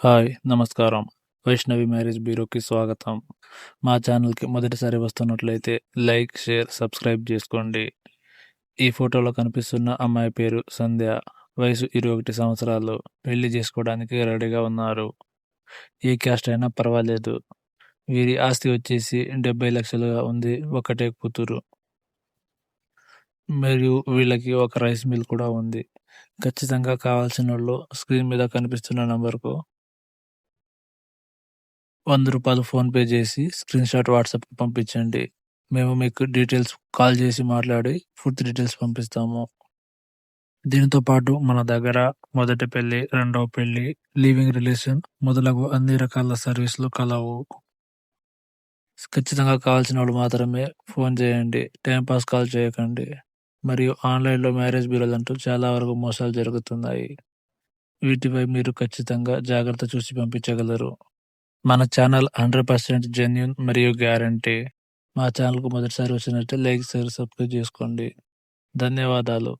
Hi నమస్కారం. Vaishnavi marriage బ్యూరోకి స్వాగతం. మా ఛానల్కి మొదటిసారి వస్తున్నట్లయితే లైక్ షేర్ సబ్స్క్రైబ్ చేసుకోండి. ఈ ఫోటోలో కనిపిస్తున్న అమ్మాయి పేరు సంధ్య. వయసు ఇరవై ఒకటి సంవత్సరాలు. పెళ్ళి చేసుకోవడానికి రెడీగా ఉన్నారు. ఏ క్యాస్ట్ అయినా పర్వాలేదు. వీరి ఆస్తి వచ్చేసి డెబ్బై లక్షలుగా ఉంది ఒకటే కూతురు. మరియు వీళ్ళకి ఒక రైస్ మిల్ కూడా ఉంది. ఖచ్చితంగా కావాల్సిన వాళ్ళు స్క్రీన్ మీద కనిపిస్తున్న నంబర్కు వంద రూపాయలు ఫోన్పే చేసి స్క్రీన్ షాట్ వాట్సాప్ పంపించండి. మేము మీకు డీటెయిల్స్ కాల్ చేసి మాట్లాడి పూర్తి డీటెయిల్స్ పంపిస్తాము. దీనితో పాటు మన దగ్గర మొదటి పెళ్ళి రెండవ పెళ్ళి లీవింగ్ రిలేషన్ మొదలగు అన్ని రకాల సర్వీసులు కలవు. ఖచ్చితంగా కావాల్సిన వాళ్ళు మాత్రమే ఫోన్ చేయండి. టైం పాస్ కాల్ చేయకండి. మరియు ఆన్లైన్లో మ్యారేజ్ బ్యూరోలు అంటూ చాలా వరకు మోసాలు జరుగుతున్నాయి. వీటిపై మీరు ఖచ్చితంగా జాగ్రత్త చూసి పంపించగలరు. మన ఛానల్ హండ్రెడ్ పర్సెంట్ జెన్యున్ మరియు గ్యారంటీ. మా ఛానల్కు మొదటిసారి వచ్చినట్టే లైక్ షేర్ సబ్స్క్రైబ్ చేసుకోండి. ధన్యవాదాలు.